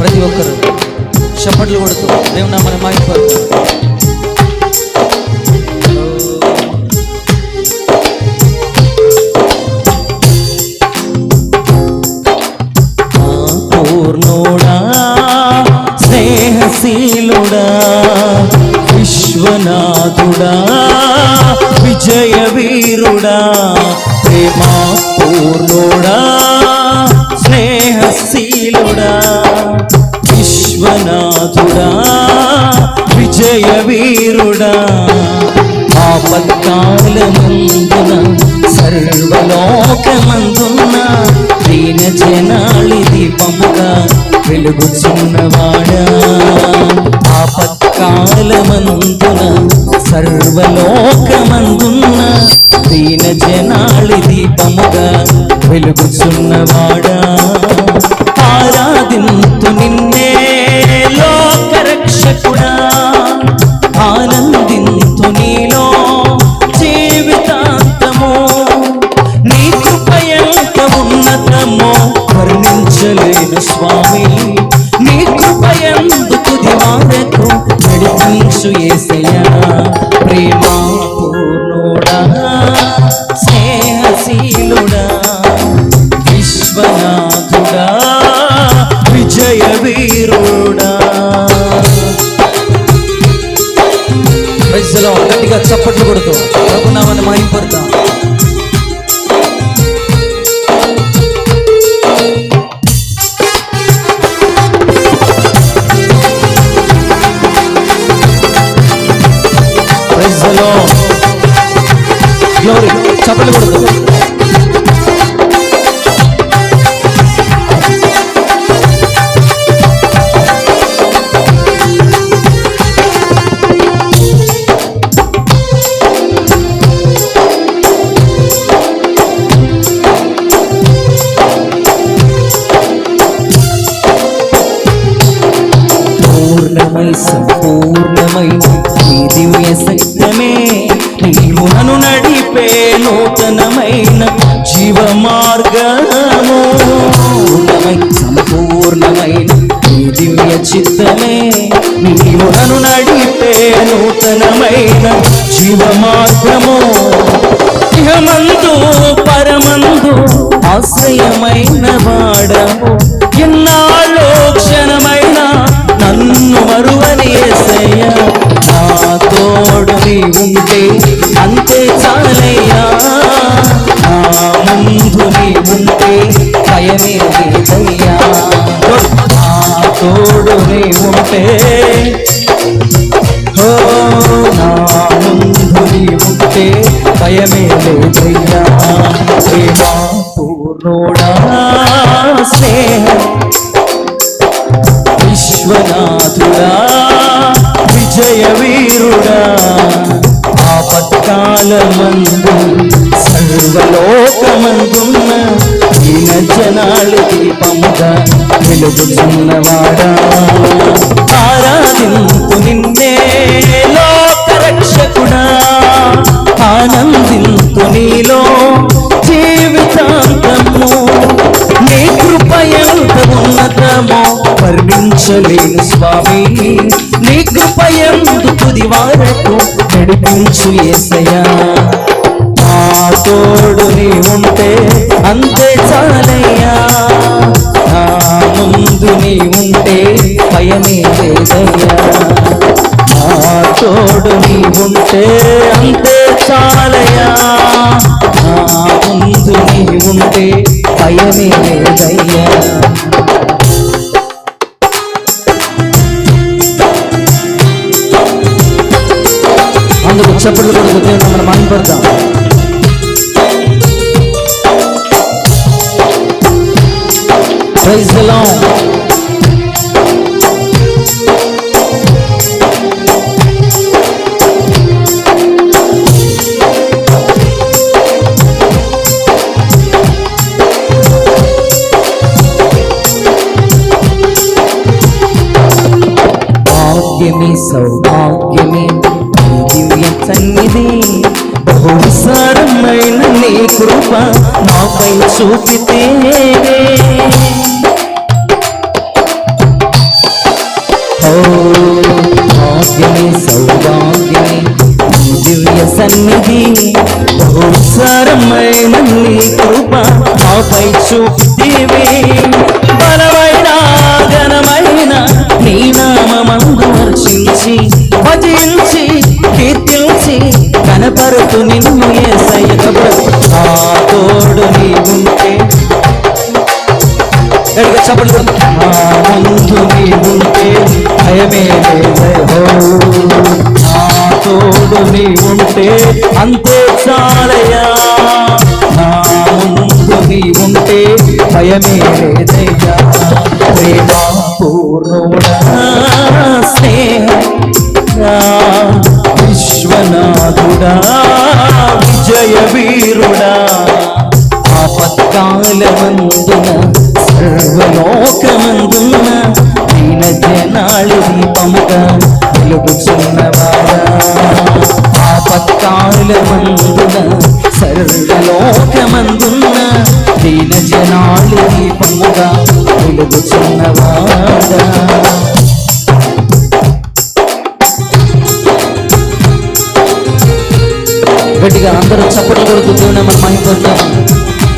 ప్రతి ఒక్కరు చప్పట్లు కొడుతూ దేవుని నామని మాగిపోతారు పూర్ణుడా స్నేహశీలుడా విశ్వనాథుడా విజయ వీరుడా ప్రేమా పూర్ణుడా స్నేహశీలుడా. విశ్వనాథుడా విజయ వీరుడా ఆపత్కాలమందున సర్వలోకమందున దీన జనాళి దీపముగా వెలుగుచున్నవాడా. ఆపత్కాలమందున సర్వలోకమందున్న దీన జనాళి దీపముగా వెలుగుచున్నవాడా. వర్ణించలేను స్వామి. నీ కృపయందు తుది వరకు నడిపించు ఏసయ్యా ప్రేమ పూర్ణుడా స్నేహశీలుడా విశ్వనాథుడా విజయ వీరుడా ప్రజలో గట్టిగా చప్పట్లు కొడుతూ ప్రభునామాన్ని మాయింపడతాం నీవు నన్ను నడిపే నూతనమైన జీవ మార్గము ఇహమందు పరమందు ఆశ్రయమైన వాడము. ఎన్నాళ్ళో క్షణమైన నన్ను మరువని ఏసయ్య. నా తోడు నీ ఉంటే అంతే చాలయ్యా. నా ముందు నీ ఉంటే భయమే లేదయ్యా. తోడు నీ ఉంటే ఓ నా ముందు నీ ఉంటే భయమే లేదయ్యా ప్రేమా పూర్ణోడా స్నేహ. విశ్వనాథుడా విజయ వీరుడా. ఆపత్కాలమందు సర్వలోకమందున్న దీన జనాలు దీపముగా వెలుగుతున్నవాడా ఆరాధింపు నిన్నే లోకరక్షకుడా ఆనందింపు నీలో జీవితాంతము. నీ కృప ఎంత ఉన్నతమో వర్ణించలేను స్వామి. నీ కృప ఎందు తుది వారకు నడిపించు ఏసయ్యా? నా తోడు నీ ఉంటే అంతే చాలయ్యా ముందు నీ ఉంటే భయమే లేదయ్యా. నా తోడు నీ ఉంటే అంతే చాలయ్యా. నా ముందు నీ ఉంటే భయమే లేదయ్యా. అందుకు చప్పట్లు కొడుకు దేవుని మనం మానిపడతాం. ప్రైజ్ భాగ్యమే సౌభాగ్యమే దివ్య సన్నిధి బహుసారమైన నీ కృప మాపై చూపితే ఓ భాగ్యమే సౌభాగ్యమే దివ్య సన్నిధి బహుసారమైన నీ కృప మాపై చూపితేవే కనపరుతు నిన్ను ఏసయ్య నా తోడు నీవుంటే. ఉంటే గడిగా చెప్పలు ముందు నీ భయమే లేదహో నా తోడు నీ అంతే చాలయ్యా. నా ముందు నీవుంటే. భయమే లేదయ్యా. ప్రేమ పూర్ణుడా స్నేహ. విశ్వనాథుడా. విజయ వీరుడా ఆపత్కాలమందున సర్వలోకమందున దీన జనాలు దీపముగా వెలుగుచున్నవాడా. ఆపత్కాలమందున సర్వలోకమందున దీన జనాలు దీపముగా వెలుగుచున్నవాడా. గట్టిగా అందరూ చప్పట్లు కొడుతూ దేవుని మనం మహిపడతాం